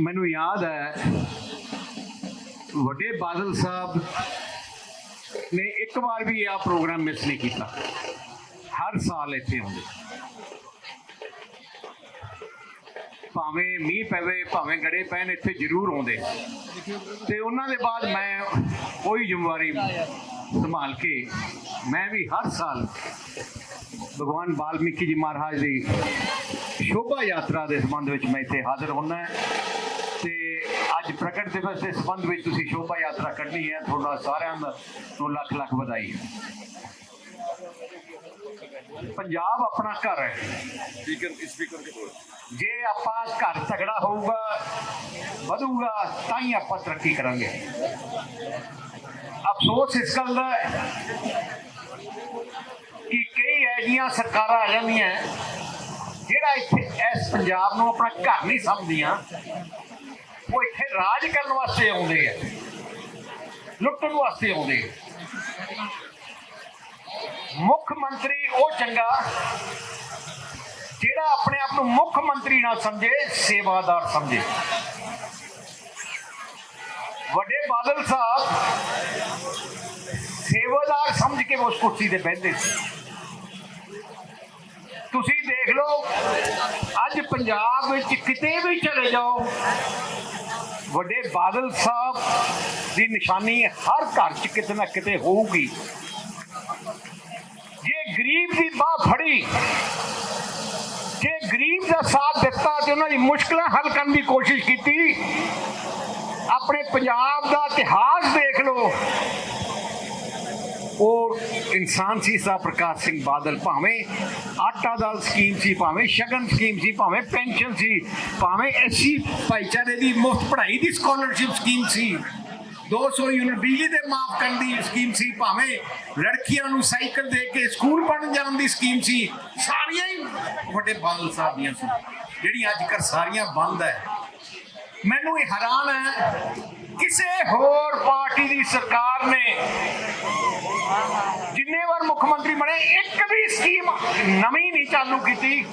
ਮੈਨੂੰ ਯਾਦ ਹੈ, ਵੱਡੇ ਬਾਦਲ ਸਾਹਿਬ ਨੇ ਇੱਕ ਵਾਰ ਵੀ ਇਹ ਪ੍ਰੋਗਰਾਮ ਮਿਸ ਨਹੀਂ ਕੀਤਾ। ਹਰ ਸਾਲ ਇੱਥੇ ਆਉਂਦੇ। ਭਾਵੇਂ ਮੀਂਹ ਪਵੇ, ਭਾਵੇਂ ਗੜੇ ਪੈਣ, ਇੱਥੇ ਜ਼ਰੂਰ ਆਉਂਦੇ। ਤੇ ਉਹਨਾਂ ਦੇ ਬਾਅਦ ਮੈਂ ਕੋਈ ਜ਼ਿੰਮੇਵਾਰੀ ਸੰਭਾਲ ਕੇ ਮੈਂ ਵੀ ਹਰ ਸਾਲ ਭਗਵਾਨ ਵਾਲਮੀਕੀ ਜੀ ਮਹਾਰਾਜ ਦੀ ਸ਼ੋਭਾ ਯਾਤਰਾ ਦੇ ਸੰਬੰਧ ਵਿੱਚ ਮੈਂ ਇੱਥੇ ਹਾਜ਼ਰ ਹੁੰਦਾ ਤੇ ਅੱਜ ਪ੍ਰਗਟ ਦਿਵਸ ਦੇ ਸੰਬੰਧ ਵਿੱਚ ਤੁਸੀਂ ਸ਼ੋਭਾ ਯਾਤਰਾ ਕੱਢਣੀ ਹੈ, ਤੁਹਾਡਾ ਸਾਰਿਆਂ ਦਾ ਨੂੰ ਲੱਖ ਲੱਖ ਵਧਾਈ। ਪੰਜਾਬ ਆਪਣਾ ਘਰ ਹੈ। ਸਪੀਕਰ ਸਪੀਕਰ ਕੇ ਬੋਲ ਜੇ ਆਪਾਂ ਘਰ ਤਗੜਾ ਹੋਊਗਾ ਵਧੂਗਾ ਤਾਂ ਹੀ ਆਪਾਂ ਤਰੱਕੀ ਕਰਾਂਗੇ। ਅਫਸੋਸ ਇਸ ਗੱਲ ਦਾ ਕਿ ਕਈ ਐਜੀਆਂ ਸਰਕਾਰਾਂ ਆ ਜਾਂਦੀਆਂ ਜਿਹੜਾ ਇੱਥੇ ਇਸ ਪੰਜਾਬ ਨੂੰ ਆਪਣਾ ਘਰ ਨਹੀਂ ਸਮਝਦੀਆਂ ਉਹ ਇੱਥੇ ਰਾਜ ਕਰਨ ਵਾਸਤੇ ਆਉਂਦੇ ਆ ਲੁੱਟਣ ਵਾਸਤੇ ਆਉਂਦੇ ਆ ਮੁੱਖ ਮੰਤਰੀ ਉਹ ਚੰਗਾ ਜਿਹੜਾ ਆਪਣੇ ਆਪ ਨੂੰ ਮੁੱਖ ਮੰਤਰੀ ਨਾ ਸਮਝੇ, ਸੇਵਾਦਾਰ ਸਮਝੇ। ਵੱਡੇ ਬਾਦਲ ਸਾਹਿਬ ਸੇਵਾਦਾਰ ਸਮਝ ਕੇ ਉਸ ਕੁਰਸੀ ਤੇ ਬੈਠਦੇ ਸੀ। ਤੁਸੀਂ ਦੇਖ ਲਓ, ਅੱਜ ਪੰਜਾਬ ਵਿੱਚ ਕਿਤੇ ਵੀ ਚਲੇ ਜਾਓ, ਵੱਡੇ ਬਾਦਲ ਸਾਹਿਬ ਦੀ ਨਿਸ਼ਾਨੀ ਹਰ ਘਰ 'ਚ ਕਿਤੇ ਨਾ ਕਿਤੇ ਹੋਊਗੀ। ਗਰੀਬ ਦੀ ਬਾਹ ਫੜੀ। ਜੇ ਗਰੀਬ ਦਾ ਸਾਥ ਦਿੱਤਾ ਤੇ ਉਹਨਾਂ ਦੀ ਮੁਸ਼ਕਲਾਂ ਹੱਲ ਕਰਨ ਦੀ ਕੋਸ਼ਿਸ਼ ਕੀਤੀ, ਆਪਣੇ ਪੰਜਾਬ ਦਾ ਇਤਿਹਾਸ ਦੇਖ ਲਓ। ਉਹ ਇਨਸਾਨ ਸੀ ਸਾ ਪ੍ਰਕਾਸ਼ ਸਿੰਘ ਬਾਦਲ, ਭਾਵੇਂ ਆਟਾ ਦਾਲ ਸਕੀਮ ਸੀ, ਭਾਵੇਂ ਸ਼ਗਨ ਸਕੀਮ ਸੀ, ਭਾਵੇਂ ਪੈਨਸ਼ਨ ਸੀ, ਭਾਵੇਂ ਐਸੀ ਭਾਈਚਾਰੇ ਦੀ ਮੁਫਤ ਪੜ੍ਹਾਈ ਦੀ ਸਕਾਲਰਸ਼ਿਪ ਸਕੀਮ ਸੀ। 200 ਯੂਨਿਟ ਬਿਜਲੀ ਦੇ ਮਾਫ ਕਰਨ ਦੀ ਸਕੀਮ ਸੀ, ਭਾਵੇਂ ਲੜਕੀਆਂ ਨੂੰ ਸਾਈਕਲ ਦੇ ਕੇ ਸਕੂਲ ਪੜ੍ਹਨ ਜਾਣ ਦੀ ਸਕੀਮ ਸੀ, ਸਾਰੀਆਂ ਹੀ ਵੱਡੇ ਬਾਦਲ ਸਾਹਿਬ ਦੀਆਂ ਸੀ ਜਿਹੜੀਆਂ ਅੱਜ ਕੱਲ੍ਹ ਸਾਰੀਆਂ ਬੰਦ ਹੈ। ਮੈਨੂੰ ਇਹ ਹੈਰਾਨ ਹੈ, ਕਿਸੇ ਹੋਰ ਪਾਰਟੀ ਦੀ ਸਰਕਾਰ ਨੇ ਜਿੰਨੇ ਵਾਰ ਮੁੱਖ ਮੰਤਰੀ ਬਣੇ, ਇੱਕ ਵੀ ਸਕੀਮ ਨਵੀਂ ਨਹੀਂ ਚਾਲੂ ਕੀਤੀ।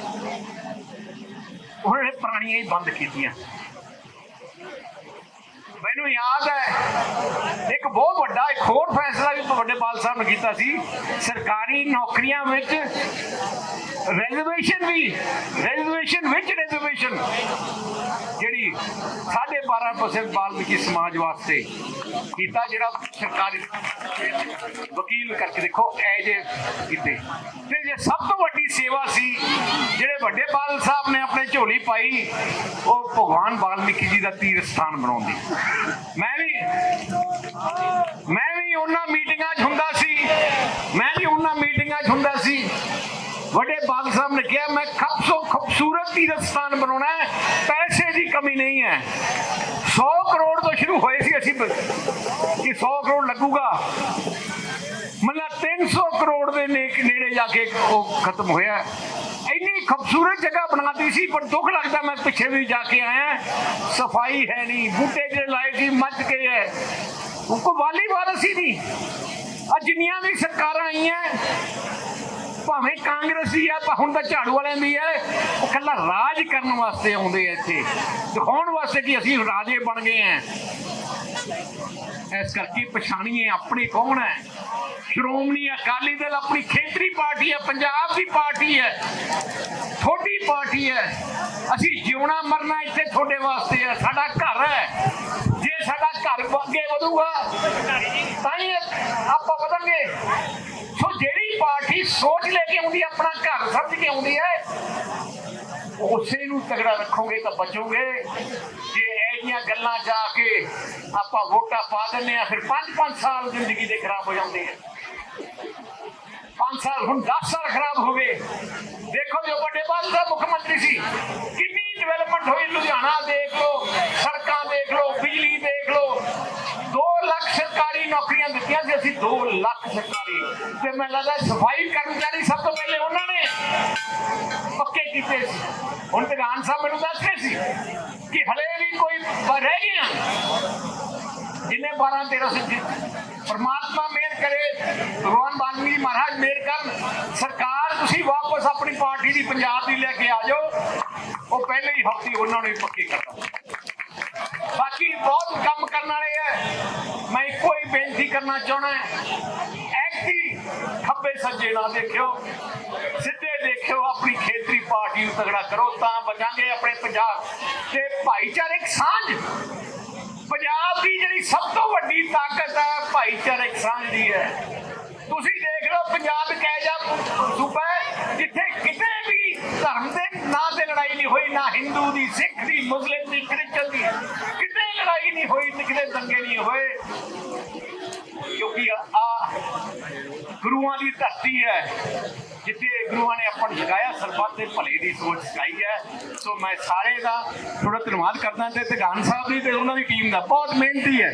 ਉਹਨਾਂ ਪੁਰਾਣੀਆਂ ਹੀ ਬੰਦ ਕੀਤੀਆਂ। ਮੈਨੂੰ ਯਾਦ ਹੈ, ਇੱਕ ਬਹੁਤ ਵੱਡਾ, ਇੱਕ ਹੋਰ ਫੈਸਲਾ ਵੀ ਵੱਡੇ ਬਾਲ ਸਾਹਿਬ ਨੇ ਕੀਤਾ ਸੀ, ਸਰਕਾਰੀ ਨੌਕਰੀਆਂ ਵਿੱਚ ਰੈਜ਼ਰਵੇਸ਼ਨ ਵੀ ਰੈਜ਼ਰਵੇਸ਼ਨ ਵਿੱਚ ਰੈਜ਼ਰਵੇਸ਼ਨ ਜਿਹੜੀ 12.5% ਬਾਲਮੀਕੀ ਸਮਾਜ ਵਾਸਤੇ ਕੀਤਾ ਜਿਹੜਾ ਸਰਕਾਰੀ ਵਕੀਲ ਕਰਕੇ ਦੇਖੋ ਐ ਜੇ ਕੀਤੇ। ਤੇ ਜੇ ਸਭ ਤੋਂ ਵੱਡੀ ਸੇਵਾ ਸੀ, ਜਿਹੜੇ ਵੱਡੇ ਬਾਦਲ ਸਾਹਿਬ ਨੇ ਆਪਣੇ ਝੋਲੀ ਪਾਈ, ਉਹ ਭਗਵਾਨ ਵਾਲਮੀਕੀ ਜੀ ਦਾ ਤੀਰਥ ਸਥਾਨ ਬਣਾਉਂਦੀ ਮੈਂ ਵੀ ਉਹਨਾਂ ਮੀਟਿੰਗਾਂ 'ਚ ਹੁੰਦਾ ਸੀ ਮੈਂ ਵੀ ਉਹਨਾਂ ਮੀਟਿੰਗਾਂ 'ਚ ਹੁੰਦਾ ਸੀ ਵੱਡੇ ਬਾਦਲ ਸਾਹਿਬ ਨੇ ਕਿਹਾ ਮੈਂ ਖੂਬਸੋ ਖੂਬਸੂਰਤ ਬਣਾਉਣਾ ਹੈ, ਪੈਸੇ ਦੀ ਕਮੀ ਨਹੀਂ ਹੈ। 100 ਕਰੋੜ ਤੋਂ ਸ਼ੁਰੂ ਹੋਏ ਸੀ ਅਸੀਂ ਕਿ 100 ਕਰੋੜ ਲੱਗੂਗਾ। ਮਤਲਬ 300 ਕਰੋੜ ਦੇ ਨੇੜੇ ਜਾ ਕੇ ਉਹ ਖਤਮ ਹੋਇਆ। ਇੰਨੀ ਖੂਬਸੂਰਤ ਜਗ੍ਹਾ ਬਣਾਤੀ ਸੀ, ਪਰ ਦੁੱਖ ਲੱਗਦਾ ਮੈਂ ਪਿੱਛੇ ਵੀ ਜਾ ਕੇ ਆਇਆ। ਸਫ਼ਾਈ ਹੈ ਨਹੀਂ, ਬੂਟੇ ਜਿਹੜੇ ਲਾਏ ਸੀ ਮੱਚ ਗਏ ਹੈ। ਉਹ ਕੋ ਵਾਲੀ ਵਾਰਸ ਹੀ ਨਹੀਂ। ਆ ਜਿੰਨੀਆਂ ਵੀ ਸਰਕਾਰਾਂ ਆਈਆਂ ਭਾਵੇਂ ਕਾਂਗਰਸੀ ਆ, ਪਰ ਹੁਣ ਤਾਂ ਝਾੜੂ ਵਾਲਿਆਂ ਦੀ ਹੈ। ਉਹ ਕੱਲਾ ਰਾਜ ਕਰਨ ਵਾਸਤੇ ਆਉਂਦੇ ਆ ਇੱਥੇ। ਦਿਖਾਉਣ ਵਾਸਤੇ ਕਿ ਅਸੀਂ ਰਾਜੇ ਬਣ ਗਏ ਆ। ਇਸ ਕਰਕੇ ਪਛਾਣੀਏ ਆਪਣੇ ਕੌਣ ਹੈ। ਸ਼੍ਰੋਮਣੀ ਅਕਾਲੀ ਦਲ ਆਪਣੀ ਖੇਤਰੀ ਪਾਰਟੀ ਹੈ, ਪੰਜਾਬ ਦੀ ਪਾਰਟੀ ਹੈ। ਤੁਹਾਡੀ ਪਾਰਟੀ ਹੈ। ਅਸੀਂ ਜਿਉਣਾ ਮਰਨਾ ਇੱਥੇ ਤੁਹਾਡੇ ਵਾਸਤੇ ਹੈ। ਸਾਡਾ ਘਰ ਹੈ। ਜੇ ਸਾਡਾ ਘਰ ਅੱਗੇ ਵਧੂਗਾ, ਤਾਂ ਹੀ ਆਪਾਂ ਵਧਾਂਗੇ ਸੋ ਜੇ ਪਾਰਟੀ ਸੋਚ ਲੈ ਕੇ ਆਉਂਦੀ ਆਪਣਾ ਘਰ ਸਮਝ ਕੇ ਆਉਂਦੀ ਹੈ। ਉਸੇ ਨੂੰ ਤਗੜਾ ਰੱਖੋਗੇ ਤਾਂ ਬਚੋਗੇ। ਜੇ ਇਹ ਗੱਲਾਂ ਜਾ ਕੇ ਆਪਾਂ ਵੋਟਾਂ ਪਾ ਦਿੰਦੇ ਆ ਫਿਰ 5-5 ਸਾਲ ਜ਼ਿੰਦਗੀ ਦੇ ਖਰਾਬ ਹੋ ਜਾਂਦੇ ਆ। 5 ਸਾਲ, ਹੁਣ 10 ਸਾਲ ਖਰਾਬ ਹੋ ਗਏ। ਦੇਖੋ ਜੋ ਵੱਡੇ ਬਾਦਲ ਦਾ ਮੁੱਖ ਮੰਤਰੀ ਸੀ, ਕਿੰਨੀ ਡਿਵੈਲਪਮੈਂਟ ਹੋਈ ਲੁਧਿਆਣਾ ਦੇਖ ਲਓ, ਸੜਕਾਂ ਦੇਖ ਲਓ, ਬਿਜਲੀ ਦੇਖ ਲਓ। ਲੱਖ ਸਰਕਾਰੀ ਨੌਕਰੀਆਂ ਦਿੱਤੀਆਂ ਸੀ, ਅਸੀਂ 2 ਲੱਖ ਸਰਕਾਰੀ। ਤੇ ਮੈਨੂੰ ਲੱਗਦਾ ਸਫ਼ਾਈ ਕਰਮਚਾਰੀ ਸਭ ਤੋਂ ਪਹਿਲੇ ਉਹਨਾਂ ਨੇ ਪੱਕੇ ਕੀਤੇ ਸੀ। ਹੁਣ ਪ੍ਰਧਾਨ ਸਾਹਿਬ ਮੈਨੂੰ ਦੱਸ ਰਹੇ ਸੀ ਕਿ ਹਲੇ ਵੀ ਕੋਈ ਰਹਿ ਗਏ ਜਿੰਨੇ 12 1300 ਜਿੱਤ ਪਰਮਾਤਮਾ ਮਿਹਰ ਕਰੇ, ਭਗਵਾਨ ਵਾਲਮੀਕੀ ਮਹਾਰਾਜ ਮੇਰ ਕਰਨ। ਸਰਕਾਰ, ਤੁਸੀਂ ਵਾਪਸ ਆਪਣੀ ਪਾਰਟੀ ਦੀ ਪੰਜਾਬ ਦੀ ਲੈ ਕੇ ਆ ਜਾਓ। ਉਹ ਪਹਿਲੇ ਹੀ ਹਫ਼ਤੇ ਉਹਨਾਂ ਨੂੰ ਹੀ ਪੱਕੇ ਕਰਦਾ ਬਾਕੀ ਬਹੁਤ ਕੰਮ ਕਰਨ ਵਾਲੇ ਹੈ ਮੈਂ ਇੱਕੋ ਹੀ ਬੇਨਤੀ ਕਰਨਾ ਚਾਹਣਾ ਐਕਟੀ ਖੱਬੇ ਸੱਜੇ ਨਾ ਦੇਖਿਓ, ਸਿੱਧੇ ਦੇਖਿਓ, ਆਪਣੀ ਖੇਤਰੀ ਪਾਰਟੀ ਨੂੰ ਤਗੜਾ ਕਰੋ, ਤਾਂ ਬਚਾਂਗੇ ਆਪਣੇ ਪੰਜਾਬ। ਤੇ ਭਾਈਚਾਰਕ ਸਾਂਝ। ਪੰਜਾਬ ਦੀ ਜਿਹੜੀ ਸਭ ਤੋਂ ਵੱਡੀ ਤਾਕਤ ਹੈ ਭਾਈਚਾਰਕ ਸਾਂਝ ਦੀ ਹੈ। ਤੁਸੀਂ ਦੇਖ ਲਓ, ਪੰਜਾਬ ਇੱਕ ਇਹੋ ਸੂਬਾ ਜਿੱਥੇ ਕਿਤੇ ਵੀ ਧਰਮ ਦੇ ਨਾ ਤੇ ਲੜਾਈ ਨਹੀਂ ਹੋਈ, ਨਾ ਹਿੰਦੂ ਦੀ, ਸਿੱਖ ਦੀ, ਮੁਸਲਿਮ ਦੀ, ਕ੍ਰਿਸਚਨ ਦੀ। ਕਿਤੇ ਲੜਾਈ ਨਹੀਂ ਹੋਈ ਤੇ ਕਿਤੇ ਦੰਗੇ ਨਹੀਂ ਹੋਏ। ਕਿਉਂਕਿ ਆ ਗੁਰੂਆਂ ਦੀ ਧਰਤੀ ਹੈ, ਜਿੱਥੇ ਗੁਰੂਆਂ ਨੇ ਆਪਾਂ ਨੂੰ ਜਗਾਇਆ, ਸਰਬੱਤ ਦੇ ਭਲੇ ਦੀ ਸੋਚ ਸਿਖਾਈ ਹੈ। ਸੋ ਮੈਂ ਸਾਰੇ ਦਾ ਥੋੜਾ ਧੰਨਵਾਦ ਕਰਦਾ ਤੇ ਤਗਾਨ ਸਾਹਿਬ ਦੀ ਤੇ ਉਹਨਾਂ ਦੀ ਟੀਮ ਦਾ ਬਹੁਤ ਮਿਹਨਤੀ ਹੈ।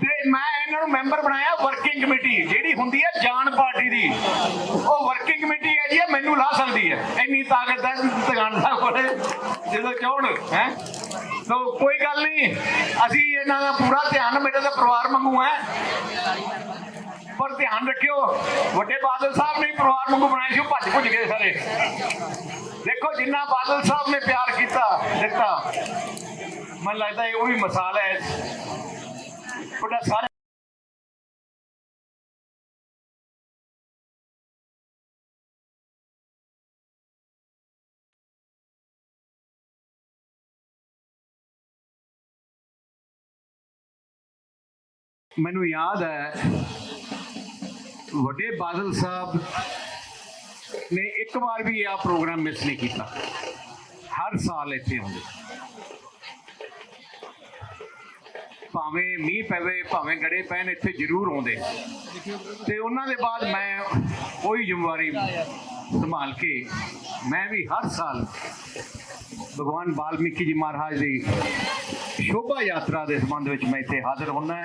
ਤੇ ਮੈਂ ਇਹਨਾਂ ਨੂੰ ਮੈਂਬਰ ਬਣਾਇਆ ਵਰਕਿੰਗ ਕਮੇਟੀ ਜਿਹੜੀ ਹੁੰਦੀ ਹੈ ਜਾਨ ਪਾਰਟੀ ਦੀ। ਉਹ ਵਰਕਿੰਗ ਕਮੇਟੀ ਹੈ, ਮੈਨੂੰ ਲਾ ਸਕਦੀ ਹੈ। ਇੰਨੀ ਤਾਕਤ ਹੈ ਤਗਾਨ ਸਾਹਿਬ ਕੋਲੇ। ਜਦੋਂ ਚਾਹਣ ਹੈ? ਸੋ ਕੋਈ ਗੱਲ ਨਹੀਂ, ਅਸੀਂ ਇਹਨਾਂ ਦਾ ਪੂਰਾ ਧਿਆਨ, ਮੇਰਾ ਤਾਂ ਪਰਿਵਾਰ ਵਾਂਗੂ ਹੈ। ਪਰ ਧਿਆਨ ਰੱਖਿਓ, ਵੱਡੇ ਬਾਦਲ ਸਾਹਿਬ ਨੇ ਪਰਿਵਾਰ ਵਾਂਗੂ ਬਣਾਏ ਸੀ, ਉਹ ਭੱਜ ਭੁੱਜ ਗਏ ਸਾਰੇ। ਦੇਖੋ, ਜਿੰਨਾ ਬਾਦਲ ਸਾਹਿਬ ਨੇ ਪਿਆਰ ਕੀਤਾ, ਦਿੱਤਾ। ਮੈਨੂੰ ਲੱਗਦਾ ਇਹ ਉਹ ਵੀ ਮਿਸਾਲ ਹੈ। ਤੁਹਾਡਾ ਸਾਰੇ ਮੈਨੂੰ ਯਾਦ ਹੈ, ਵੱਡੇ ਬਾਦਲ ਸਾਹਿਬ ਨੇ ਇੱਕ ਵਾਰ ਵੀ ਇਹ ਪ੍ਰੋਗਰਾਮ ਮਿਸ ਨਹੀਂ ਕੀਤਾ। ਹਰ ਸਾਲ ਇੱਥੇ ਆਉਂਦੇ। ਭਾਵੇਂ ਮੀਂਹ ਪਵੇ, ਭਾਵੇਂ ਗੜੇ ਪੈਣ, ਇੱਥੇ ਜ਼ਰੂਰ ਆਉਂਦੇ। ਤੇ ਉਹਨਾਂ ਦੇ ਬਾਅਦ ਮੈਂ ਉਹੀ ਜ਼ਿੰਮੇਵਾਰੀ ਸੰਭਾਲ ਕੇ ਮੈਂ ਵੀ ਹਰ ਸਾਲ ਭਗਵਾਨ ਵਾਲਮੀਕੀ ਜੀ ਮਹਾਰਾਜ ਦੀ ਸ਼ੋਭਾ ਯਾਤਰਾ ਦੇ ਸੰਬੰਧ ਵਿੱਚ ਮੈਂ ਇੱਥੇ ਹਾਜ਼ਰ ਹੁੰਦਾ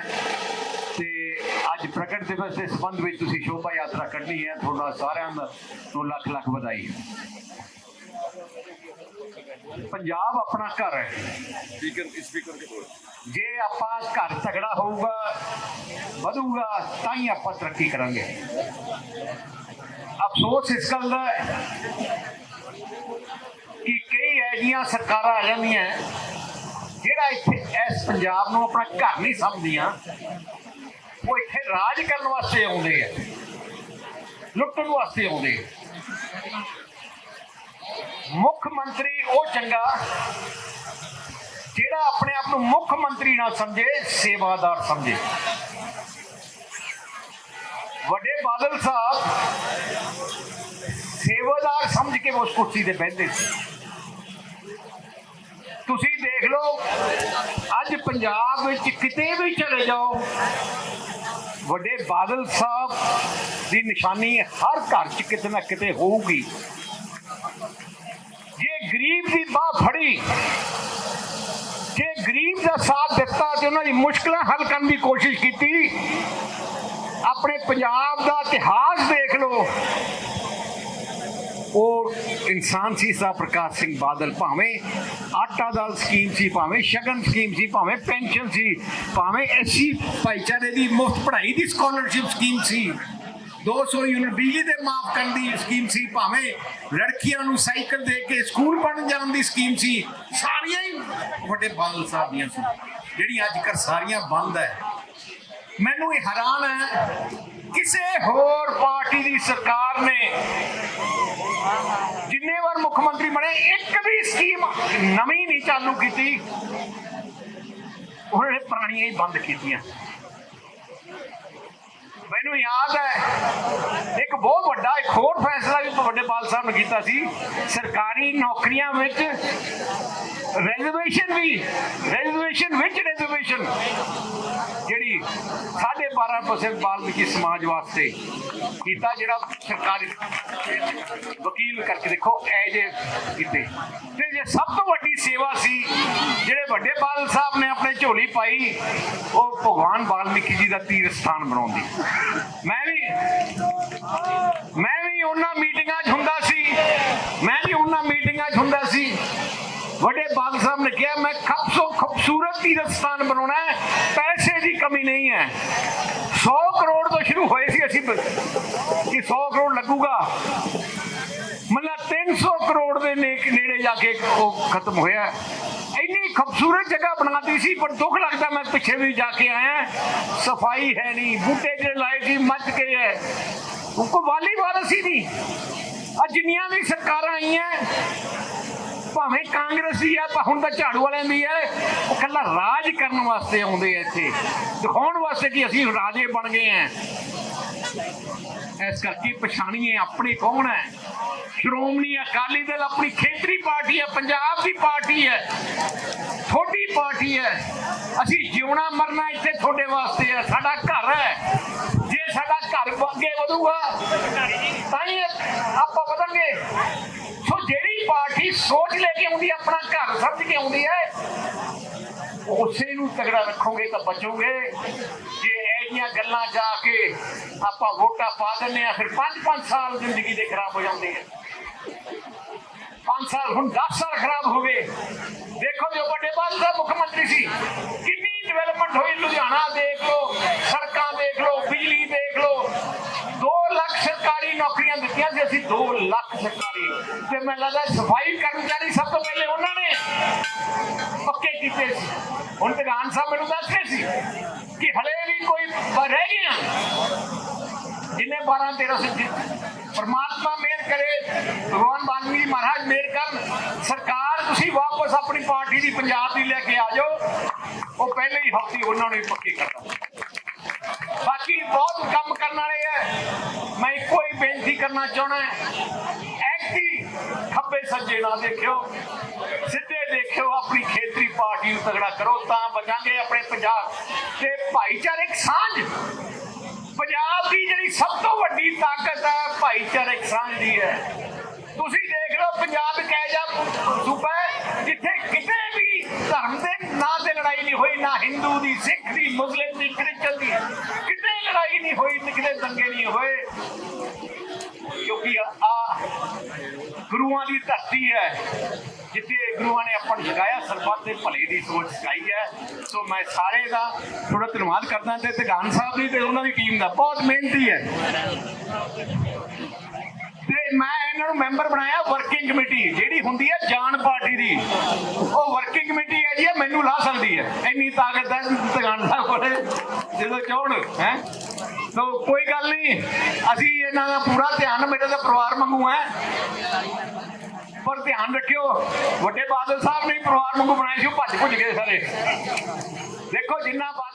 ਪ੍ਰਗਟ ਦਿਵਸ ਦੇ ਸੰਬੰਧ ਵਿੱਚ ਤੁਸੀਂ ਸ਼ੋਭਾ ਯਾਤਰਾ ਕੱਢਣੀ ਹੈ ਤੁਹਾਡਾ ਸਾਰਿਆਂ ਦਾ ਤੋਂ ਲੱਖ ਲੱਖ ਵਧਾਈ। ਪੰਜਾਬ ਆਪਣਾ ਘਰ ਹੈ। ਸਪੀਕਰ ਸਪੀਕਰ ਕੇ ਬੋਲ ਜੇ ਆਪਾਂ ਘਰ ਤਗੜਾ ਹੋਊਗਾ ਵਧੂਗਾ ਤਾਂ ਹੀ ਆਪਾਂ ਤਰੱਕੀ ਕਰਾਂਗੇ। ਅਫਸੋਸ ਇਸ ਗੱਲ ਦਾ ਕਿ ਕਈ ਐਜੀਆਂ ਸਰਕਾਰਾਂ ਆ ਜਾਂਦੀਆਂ ਜਿਹੜਾ ਇੱਥੇ ਇਸ ਪੰਜਾਬ ਨੂੰ ਆਪਣਾ ਘਰ ਨਹੀਂ ਸਮਝਦੀਆਂ ਉਹ ਇੱਥੇ ਰਾਜ ਕਰਨ ਵਾਸਤੇ ਆਉਂਦੇ ਆ। ਲੁੱਟਣ ਵਾਸਤੇ ਆਉਂਦੇ ਆ। ਮੁੱਖ ਮੰਤਰੀ ਉਹ ਚੰਗਾ, ਜਿਹੜਾ ਆਪਣੇ ਆਪ ਨੂੰ ਮੁੱਖ ਮੰਤਰੀ ਨਾ ਸਮਝੇ, ਸੇਵਾਦਾਰ ਸਮਝੇ। ਵੱਡੇ ਬਾਦਲ ਸਾਹਿਬ ਸੇਵਾਦਾਰ ਸਮਝ ਕੇ ਉਸ ਕੁਰਸੀ ਤੇ ਬੈਠਦੇ ਸੀ। ਤੁਸੀਂ ਦੇਖ ਲਓ, ਅੱਜ ਪੰਜਾਬ ਵਿੱਚ ਕਿਤੇ ਵੀ ਚਲੇ ਜਾਓ ਵੱਡੇ ਬਾਦਲ ਸਾਹਿਬ ਦੀ ਨਿਸ਼ਾਨੀ ਹਰ ਘਰ 'ਚ ਕਿਤੇ ਨਾ ਕਿਤੇ ਹੋਊਗੀ। ਜੇ ਗਰੀਬ ਦੀ ਬਾਹ ਫੜੀ, ਜੇ ਗਰੀਬ ਦਾ ਸਾਥ ਦਿੱਤਾ ਤੇ ਉਹਨਾਂ ਦੀ ਮੁਸ਼ਕਲਾਂ ਹੱਲ ਕਰਨ ਦੀ ਕੋਸ਼ਿਸ਼ ਕੀਤੀ, ਆਪਣੇ ਪੰਜਾਬ ਦਾ ਇਤਿਹਾਸ ਦੇਖ ਲਓ ਉਹ ਇਨਸਾਨ ਸੀ ਸਾ ਪ੍ਰਕਾਸ਼ ਸਿੰਘ ਬਾਦਲ ਭਾਵੇਂ ਆਟਾ ਦਾਲ ਸਕੀਮ ਸੀ, ਭਾਵੇਂ ਸ਼ਗਨ ਸਕੀਮ ਸੀ, ਭਾਵੇਂ ਪੈਨਸ਼ਨ ਸੀ, ਭਾਵੇਂ ਐਸੀ ਭਾਈਚਾਰੇ ਦੀ ਮੁਫਤ ਪੜ੍ਹਾਈ ਦੀ ਸਕਾਲਰਸ਼ਿਪ ਸਕੀਮ ਸੀ। 200 ਯੂਨਿਟ ਬਿਜਲੀ ਦੇ ਮਾਫ ਕਰਨ ਦੀ ਸਕੀਮ ਸੀ, ਭਾਵੇਂ ਲੜਕੀਆਂ ਨੂੰ ਸਾਈਕਲ ਦੇ ਕੇ ਸਕੂਲ ਪੜ੍ਹਨ ਜਾਣ ਦੀ ਸਕੀਮ ਸੀ। ਸਾਰੀਆਂ ਹੀ ਵੱਡੇ ਬਾਦਲ ਸਾਹਿਬ ਦੀਆਂ ਸੀ ਜਿਹੜੀਆਂ ਅੱਜ ਕੱਲ੍ਹ ਸਾਰੀਆਂ ਬੰਦ ਹੈ। ਮੈਨੂੰ ਇਹ ਹੈਰਾਨ ਹੈ, ਕਿਸੇ ਹੋਰ ਪਾਰਟੀ ਦੀ ਸਰਕਾਰ ਨੇ ਜਿੰਨੇ ਵਾਰ ਮੁੱਖ ਮੰਤਰੀ ਬਣੇ, ਇੱਕ ਵੀ ਸਕੀਮ ਨਵੀਂ ਨਹੀਂ ਚਾਲੂ ਕੀਤੀ। ਉਹਨਾਂ ਪੁਰਾਣੀਆਂ ਹੀ ਬੰਦ ਕੀਤੀਆਂ। ਮੈਨੂੰ ਯਾਦ ਹੈ, ਇੱਕ ਬਹੁਤ ਵੱਡਾ, ਇੱਕ ਹੋਰ ਫੈਸਲਾ ਵੀ ਵੱਡੇ ਪਾਲ ਸਾਹਿਬ ਨੇ ਕੀਤਾ ਸੀ, ਸਰਕਾਰੀ ਨੌਕਰੀਆਂ ਵਿੱਚ ਰੈਜ਼ਰਵੇਸ਼ਨ ਵੀ ਰੈਜ਼ਰਵੇਸ਼ਨ ਵਿੱਚ ਰੈਜ਼ਰਵੇਸ਼ਨ ਜਿਹੜੀ 12.5% ਵਾਲਮੀਕੀ ਸਮਾਜ ਵਾਸਤੇ ਕੀਤਾ, ਜਿਹੜਾ ਸਰਕਾਰੀ ਵਕੀਲ ਕਰਕੇ ਦੇਖੋ ਐ ਜੇ ਕੀਤੇ। ਤੇ ਜੇ ਸਭ ਤੋਂ ਵੱਡੀ ਸੇਵਾ ਸੀ, ਜਿਹੜੇ ਵੱਡੇ ਬਾਦਲ ਸਾਹਿਬ ਨੇ ਆਪਣੇ ਝੋਲੀ ਪਾਈ, ਉਹ ਭਗਵਾਨ ਵਾਲਮੀਕੀ ਜੀ ਦਾ ਤੀਰਥ ਸਥਾਨ ਬਣਾਉਂਦੀ ਮੈਂ ਵੀ ਮੈਂ ਵੀ ਉਹਨਾਂ ਮੀਟਿੰਗਾਂ 'ਚ ਹੁੰਦਾ ਸੀ। ਮੈਂ ਵੀ ਉਹਨਾਂ ਮੀਟਿੰਗਾਂ 'ਚ ਹੁੰਦਾ ਸੀ। ਵੱਡੇ ਬਾਦਲ ਸਾਹਿਬ ਨੇ ਕਿਹਾ, ਮੈਂ ਖੂਬਸੂਰਤ ਖੂਬਸੂਰਤ ਤੀਰਥ ਸਥਾਨ ਬਣਾਉਣਾ ਹੈ, ਪੈਸੇ ਦੀ ਕਮੀ ਨਹੀਂ ਹੈ। 100 ਕਰੋੜ ਤੋਂ ਸ਼ੁਰੂ ਹੋਏ ਸੀ ਅਸੀਂ ਕਿ 100 ਕਰੋੜ ਲੱਗੂਗਾ। ਮਤਲਬ 300 ਕਰੋੜ ਦੇ ਨੇੜੇ ਜਾ ਕੇ ਉਹ ਖਤਮ ਹੋਇਆ। ਇੰਨੀ ਖੂਬਸੂਰਤ ਜਗ੍ਹਾ ਬਣਾਤੀ ਸੀ, ਪਰ ਦੁੱਖ ਲੱਗਦਾ ਮੈਂ ਪਿੱਛੇ ਵੀ ਜਾ ਕੇ ਆਇਆ। ਸਫ਼ਾਈ ਹੈ ਨਹੀਂ, ਬੂਟੇ ਜਿਹੜੇ ਲਾਏ ਸੀ ਮੱਚ ਗਏ ਹੈ। ਕੋ ਵਾਲੀ ਵਾਰਸ ਨਹੀਂ। ਆ ਜਿੰਨੀਆਂ ਵੀ ਸਰਕਾਰਾਂ ਆਈਆਂ, ਭਾਵੇਂ ਕਾਂਗਰਸੀ ਆ, ਪਰ ਹੁਣ ਤਾਂ ਝਾੜੂ ਵਾਲਿਆਂ ਦੀ ਹੈ। ਉਹ ਕੱਲਾ ਰਾਜ ਕਰਨ ਵਾਸਤੇ ਆਉਂਦੇ ਆ ਇੱਥੇ। ਦਿਖਾਉਣ ਵਾਸਤੇ ਕਿ ਅਸੀਂ ਰਾਜੇ ਬਣ ਗਏ ਆ। ਇਸ ਕਰਕੇ ਪਛਾਣੀਏ ਆਪਣੇ ਕੌਣ ਹੈ? ਸ਼੍ਰੋਮਣੀ ਅਕਾਲੀ ਦਲ ਆਪਣੀ ਖੇਤਰੀ ਪਾਰਟੀ ਹੈ ਪੰਜਾਬ ਦੀ ਪਾਰਟੀ ਹੈ ਤੁਹਾਡੀ ਪਾਰਟੀ ਹੈ। ਅਸੀਂ ਜਿਉਣਾ ਮਰਨਾ ਇੱਥੇ ਤੁਹਾਡੇ ਵਾਸਤੇ ਹੈ ਸਾਡਾ ਘਰ ਹੈ। ਜੇ ਸਾਡਾ ਘਰ ਅੱਗੇ ਵਧੂਗਾ ਤਾਂ ਹੀ ਆਪਾਂ ਵਧਾਂਗੇ। ਸੋ ਜਿਹੜੀ ਪਾਰਟੀ ਸੋਚ ਲੈ ਕੇ ਆਉਂਦੀ ਹੈ, ਆਪਣਾ ਘਰ ਸਮਝ ਕੇ ਆਉਂਦੀ ਹੈ ਉਸੇ ਨੂੰ ਤਗੜਾ ਰੱਖੋਗੇ ਤਾਂ ਬਚੋਗੇ। ਜੇ ਇਹ ਗੱਲਾਂ ਜਾ ਕੇ ਆਪਾਂ ਵੋਟਾਂ ਪਾ ਦਿੰਦੇ ਆ ਫਿਰ 5-5 ਸਾਲ ਜ਼ਿੰਦਗੀ ਦੇ ਖਰਾਬ ਹੋ ਜਾਂਦੇ ਆ। 5 ਸਾਲ ਹੁਣ 10 ਸਾਲ ਖਰਾਬ ਹੋ ਗਏ। ਦੇਖੋ ਜੋ ਵੱਡੇ ਬਾਦਲ ਸਾਹਿਬ ਮੁੱਖ ਮੰਤਰੀ ਸੀ, ਕਿੰਨੀ ਡਿਵੈਲਪਮੈਂਟ ਹੋਈ ਲੁਧਿਆਣਾ ਦੇਖ ਲਓ, ਸੜਕਾਂ ਦੇਖ ਲਓ, ਬਿਜਲੀ ਦੇਖ ਲਓ। 2 ਲੱਖ ਸਰਕਾਰੀ ਨੌਕਰੀਆਂ ਦਿੱਤੀਆਂ ਸੀ ਅਸੀਂ 2 ਲੱਖ ਸਰਕਾਰੀ। ਤੇ ਮੈਨੂੰ ਲੱਗਦਾ ਸਫ਼ਾਈ ਕਰਮਚਾਰੀ ਸਭ ਤੋਂ ਪਹਿਲੇ ਉਹਨਾਂ ਨੇ ਪੱਕੇ ਕੀਤੇ ਸੀ। ਹੁਣ ਤਗਾਨ ਸਾਹਿਬ ਮੈਨੂੰ ਦੱਸ ਰਹੇ ਸੀ ਕਿ ਹਲੇ ਵੀ ਕੋਈ ਬ- ਰਹਿ ਗਏ ਆ ਜਿੰਨੇ 12 13 ਸਿੱਧੀ। ਪਰਮਾਤਮਾ ਮਿਹਰ ਭਗਵਾਨ ਵਾਲਮੀਕੀ ਮਹਾਰਾਜ ਮਿਹਰ ਕਰਨ। ਸਰਕਾਰ, ਤੁਸੀਂ ਵਾਪਸ ਆਪਣੀ ਪਾਰਟੀ ਦੀ ਪੰਜਾਬ ਦੀ ਲੈ ਕੇ ਆ ਜਾਓ। ਉਹ ਪਹਿਲੇ ਹੀ ਹਫ਼ਤੇ ਉਹਨਾਂ ਨੂੰ ਪੱਕੀ ਕਰਦਾ ਬਾਕੀ ਬਹੁਤ ਕੰਮ ਕਰਨ ਵਾਲੇ ਹੈ ਮੈਂ ਇੱਕੋ ਹੀ ਬੇਨਤੀ ਕਰਨਾ ਚਾਹਣਾ ਐਕਟੀ ਖੱਬੇ ਸੱਜੇ ਨਾ ਦੇਖਿਓ। ਸਿੱਧੇ ਦੇਖਿਓ ਆਪਣੀ ਖੇਤਰੀ ਪਾਰਟੀ ਨੂੰ ਤਗੜਾ ਕਰੋ। ਤਾਂ ਬਚਾਂਗੇ ਆਪਣੇ ਪੰਜਾਬ ਤੇ ਭਾਈਚਾਰਕ ਸਾਂਝ। ਪੰਜਾਬ ਦੀ ਜਿਹੜੀ ਸਭ ਤੋਂ ਵੱਡੀ ਤਾਕਤ ਹੈ, ਭਾਈਚਾਰਕ ਸਾਂਝ ਦੀ ਹੈ। ਤੁਸੀਂ ਦੇਖ ਲਓ, ਪੰਜਾਬ ਇੱਕ ਇਹੋ ਸੂਬਾ ਜਿੱਥੇ ਕਿਤੇ ਵੀ ਧਰਮ ਦੇ ਨਾਂ ਤੇ ਲੜਾਈ ਨਹੀਂ ਹੋਈ, ਨਾ ਹਿੰਦੂ ਦੀ, ਸਿੱਖ ਦੀ, ਮੁਸਲਿਮ ਦੀ, ਕ੍ਰਿਸਚਨ ਦੀ। ਕਿਤੇ ਲੜਾਈ ਨਹੀਂ ਹੋਈ ਕਿਤੇ ਦੰਗੇ ਨਹੀਂ ਹੋਏ। ਕਿਉਂਕਿ ਆ ਗੁਰੂਆਂ ਦੀ ਧਰਤੀ ਹੈ, ਜਿੱਥੇ ਗੁਰੂਆਂ ਨੇ ਆਪਾਂ ਨੂੰ ਜਗਾਇਆ, ਸਰਬੱਤ ਦੇ ਭਲੇ ਦੀ ਸੋਚ ਸਿਖਾਈ ਹੈ। ਸੋ ਮੈਂ ਦਾ ਥੋੜਾ ਧੰਨਵਾਦ ਕਰਦਾ ਤੇ ਤਗਾਨ ਸਾਹਿਬ ਦੀ ਤੇ ਉਹਨਾਂ ਦੀ ਟੀਮ ਦਾ। ਬਹੁਤ ਮਿਹਨਤੀ ਹੈ। ਤੇ ਮੈਂ ਇਹਨਾਂ ਨੂੰ ਮੈਂਬਰ ਬਣਾਇਆ ਵਰਕਿੰਗ ਕਮੇਟੀ ਜਿਹੜੀ ਹੁੰਦੀ ਹੈ ਜਾਨ ਪਾਰਟੀ ਦੀ। ਉਹ ਵਰਕਿੰਗ ਕਮੇਟੀ ਹੈ ਜੀ ਮੈਨੂੰ ਲਾ ਸਕਦੀ ਹੈ। ਇੰਨੀ ਤਾਕਤ ਹੈ ਤਗਾਨ ਸਾਹਿਬ ਕੋਲੇ, ਜਦੋਂ ਚਾਹਣ, ਹੈ? ਸੋ ਕੋਈ ਗੱਲ ਨਹੀਂ, ਅਸੀਂ ਇਹਨਾਂ ਦਾ ਪੂਰਾ ਧਿਆਨ, ਮੇਰੇ ਦਾ ਪਰਿਵਾਰ ਮੰਗੂ ਹੈ। ਪਰ ਧਿਆਨ ਰੱਖਿਓ, ਵੱਡੇ ਬਾਦਲ ਸਾਹਿਬ ਨੇ ਪਰਿਵਾਰ ਵਾਂਗੂ ਬਣਾਏ ਸੀ, ਉਹ ਭੱਜ ਭੁੱਜ ਗਏ ਸਾਰੇ। ਦੇਖੋ ਜਿੰਨਾ ਬਾ-